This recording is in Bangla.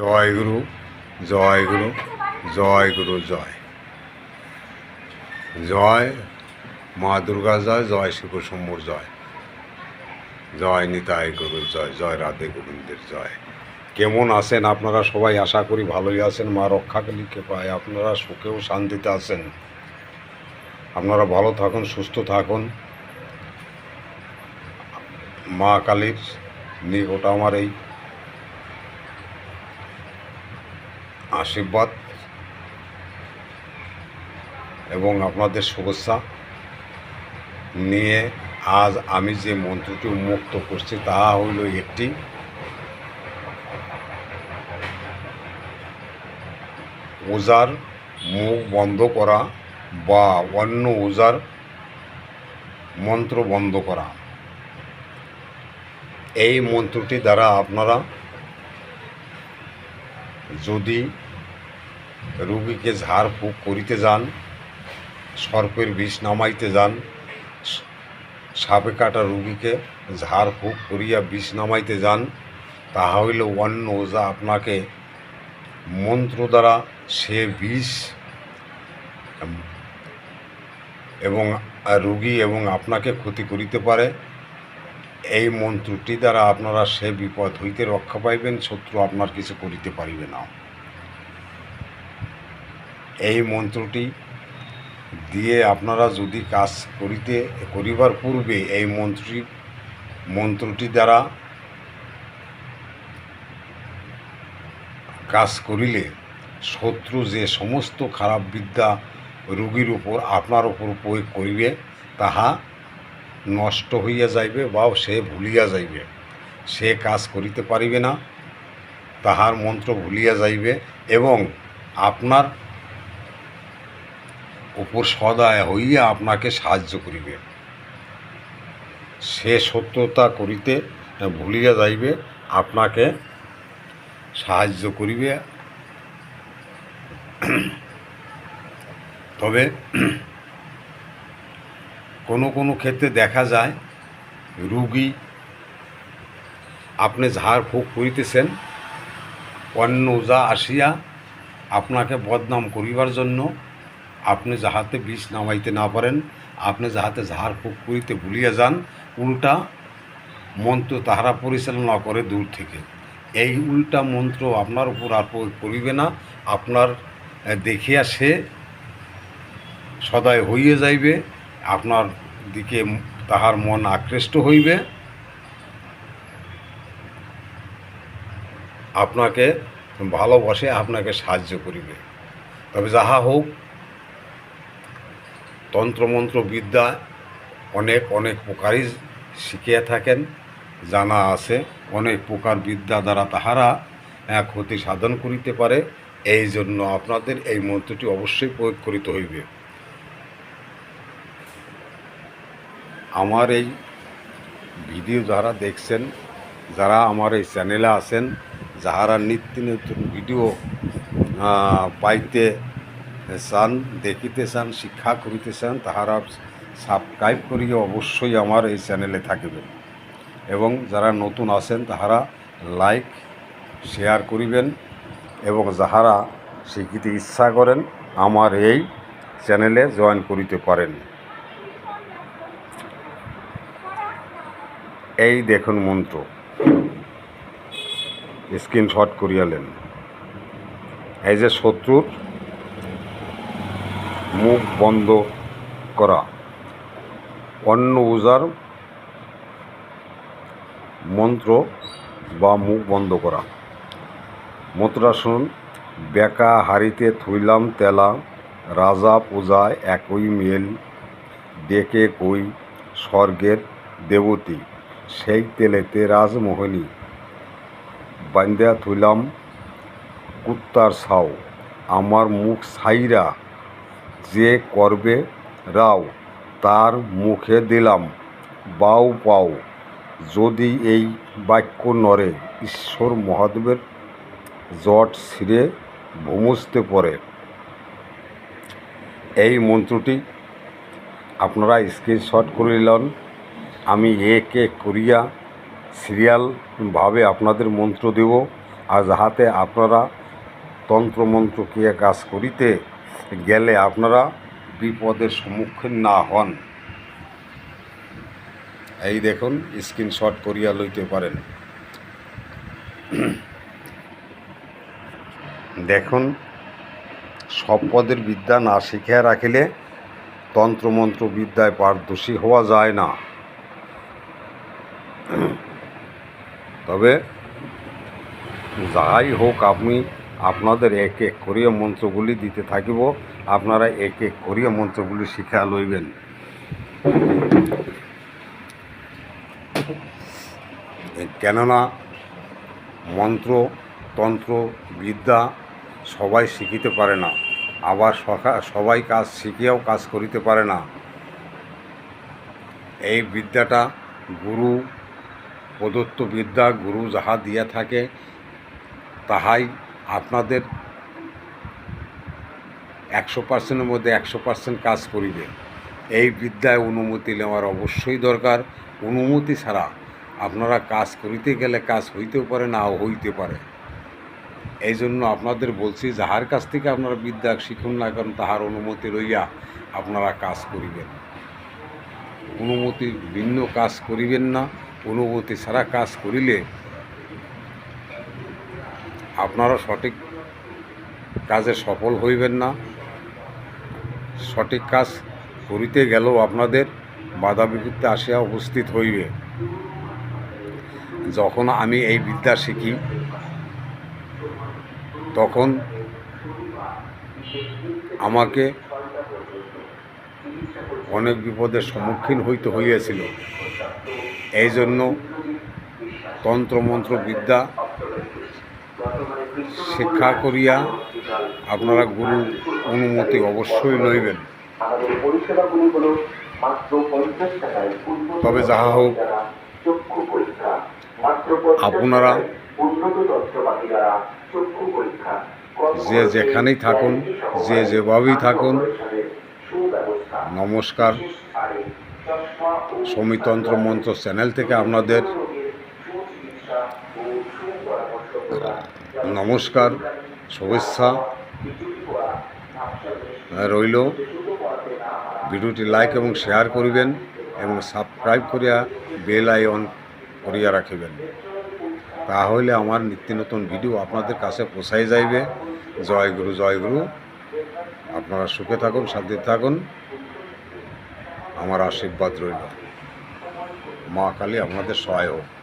জয় গুরু জয় গুরু জয় গুরু, জয়। জয় মা দুর্গা জয় জয় শিব শম্ভুর জয়। জয় নিতাই গুরু জয় জয় রাধে গোবিন্দের জয়। কেমন আছেন আপনারা সবাই? আশা করি ভালোই আছেন। মা রক্ষাকালীকে পায় আপনারা সুখেও শান্তিতে আছেন। আপনারা ভালো থাকুন, সুস্থ থাকুন। মা কালীর নিকট আমার এই আশীর্বাদ এবং আপনাদের শুভেচ্ছা নিয়ে আজ আমি যে মন্ত্রটি উন্মুক্ত করছি তাহা হইল একটি ওজার মুখ বন্ধ করা বা অন্য ওজার মন্ত্র বন্ধ করা। এই মন্ত্রটি দ্বারা আপনারা যদি রুগীকে ঝাড়ফুঁক করিতে যান, সর্পের বিষ নামাইতে যান সাপে কাটা রুগীকে ঝাড়ফুঁক করিয়া বিষ নামাইতে যান, তাহা হইলে অন্য ওজা আপনাকে মন্ত্র দ্বারা সে বিষ এবং রুগী এবং আপনাকে ক্ষতি করিতে পারে। এই মন্ত্রটি দ্বারা আপনারা সে বিপদ হইতে রক্ষা পাইবেন, শত্রু আপনার কিছু করিতে পারিবে না। এই মন্ত্রটি দিয়ে আপনারা যদি কাজ করিতে, করিবার পূর্বে এই মন্ত্রটি মন্ত্রটি দ্বারা কাজ করিলে শত্রু যে সমস্ত খারাপ বিদ্যা রোগীর উপর, আপনার উপর প্রয়োগ করিবে, তাহা নষ্ট হইয়া যাইবে বা সে ভুলিয়া যাইবে। সে কাজ করিতে পারিবে না, তাহার মন্ত্র ভুলিয়া যাইবে এবং আপনার উপর সদায় হইয়া আপনাকে সাহায্য করিবে। সে সত্যতা করিতে ভুলিয়া যাইবে, আপনাকে সাহায্য করিবে। তবে কোনো কোনো ক্ষেত্রে দেখা যায়, রুগী আপনি ঝাড় ফুঁক করিতেছেন অন্য যা আসিয়া আপনাকে বদনাম করিবার জন্য আপনি যাহাতে বিষ নামাইতে না পারেন, আপনি যাহাতে ঝাড় ফুঁক করিতে ভুলিয়া যান, উল্টা মন্ত্র তাহারা পরিচালনা করে দূর থেকে। এই উল্টা মন্ত্র আপনার উপর আর প্রয়োগ করিবে না, আপনার দেখিয়া সে সদায় হইয়া যাইবে, আপনার দিকে তাহার মন আকৃষ্ট হইবে। আপনাকে ভালোবাসে, আপনাকে সাহায্য করিবে। তবে যাহা হোক তন্ত্রমন্ত্র বিদ্যা অনেক অনেক প্রকারই শিখিয়া থাকেন, জানা আছে। অনেক প্রকার বিদ্যা দ্বারা তাহারা ক্ষতি সাধন করিতে পারে। এই জন্য আপনাদের এই মন্ত্রটি অবশ্যই প্রয়োগ করিতে হইবে। আমার এই ভিডিও যারা দেখছেন, যারা আমার এই চ্যানেলে আছেন, যাহারা নিত্য নতুন ভিডিও পাইতে চান দেখিতে চান শিক্ষা করিতে চান তাহারা সাবস্ক্রাইব করিয়ে অবশ্যই আমার এই চ্যানেলে থাকিবেন। এবং যারা নতুন আছেন, তাহারা লাইক, শেয়ার করিবেন এবং যাহারা শিখিতে ইচ্ছা করেন, আমার এই চ্যানেলে জয়েন করিতে পারেন। এই দেখুন মন্ত্র। স্ক্রিনশট করিয়ালেন এই যে শত্রুর মুখ বন্ধ করা। অন্য উজার মন্ত্র বা মুখ বন্ধ করা। মন্ত্রাসন বেকা হারিতে থুইলাম তেলা, রাজা পূজায় একই মেল, ডেকে কই স্বর্গের দেবতী, সেই তেলেতে রাজমোহনী। বান্দিয়া থুইলাম কুত্তার ছাও আমার মুখ ছাইরা যে করবে রাও, তার মুখে দিলাম, বাউ পাও। যদি এই বাক্য নরে ঈশ্বর মহাদেবের জট ছিঁড়ে ভুমুজতে পড়ে। এই মন্ত্রটি আপনারা স্ক্রিনশট করে নিলেন। আমি এক করিয়া সিরিয়ালভাবে আপনাদের মন্ত্র দেব। আর যাহাতে আপনারা তন্ত্রমন্ত্র ক্রিয়া কাজ করিতে গেলে আপনারা বিপদের সম্মুখীন না হন। এই দেখুন, স্ক্রিনশট করিয়া লইতে পারেন। দেখুন, সব পদের বিদ্যা না শিখিয়া রাখিলে তন্ত্রমন্ত্র বিদ্যায় পারদর্শী হওয়া যায় না। তবে যাই হোক আমি আপনাদের এক এক করিয়া মন্ত্রগুলি দিতে থাকিব, আপনারা এক এক করিয়া মন্ত্রগুলি শিখা লইবেন। কেননা মন্ত্র, তন্ত্র, বিদ্যা সবাই শিখিতে পারে না, আবার সবাই কাজ শিখিয়াও কাজ করিতে পারে না। এই বিদ্যাটা গুরু, প্রদত্ত বিদ্যা গুরু যাহা দিয়া থাকে, তাহাই আপনাদের একশো পার্সেন্টের মধ্যে একশো পার্সেন্ট কাজ করিবে। এই বিদ্যায় অনুমতি নেওয়ার অবশ্যই দরকার। অনুমতি ছাড়া আপনারা কাজ করিতে গেলে কাজ হইতেও পারে, নাও হইতে পারে। এই জন্য আপনাদের বলছি, যাহার কাছ থেকে আপনারা বিদ্যা শিখুন না কারণ তাহার অনুমতি লইয়া আপনারা কাজ করিবেন। অনুমতি ভিন্ন কাজ করিবেন না। অনুমতি ছাড়া কাজ করিলে আপনারা সঠিক কাজে সফল হইবেন না। সঠিক কাজ করিতে গেলেও আপনাদের বাধা বিপত্তি আসিয়া উপস্থিত হইবে। যখন আমি এই বিদ্যা শিখি, তখন আমাকে অনেক বিপদের সম্মুখীন হইতে হইয়াছিল। এই জন্য তন্ত্রমন্ত্র বিদ্যা শিক্ষা করিয়া আপনারা গুরু অনুমতি অবশ্যই লইবেন। তবে যাহা হোক, আপনারা যে যেখানেই থাকুন, যে যেভাবেই থাকুন, নমস্কার। সমিতন্ত্র মন্ত্র চ্যানেল থেকে আপনাদের নমস্কার, শুভেচ্ছা। রইল। ভিডিওটি লাইক এবং শেয়ার করিবেন এবং সাবস্ক্রাইব করিয়া বেল আইকন করিয়া রাখিবেন। তাহলে আমার নিত্য নতুন ভিডিও আপনাদের কাছে পৌঁছাই যাইবে। জয় গুরু জয় গুরু। আপনারা সুখে থাকুন, শান্তিতে থাকুন। আমার আশীর্বাদ রইল। মা কালী আপনাদের সহায় হোক।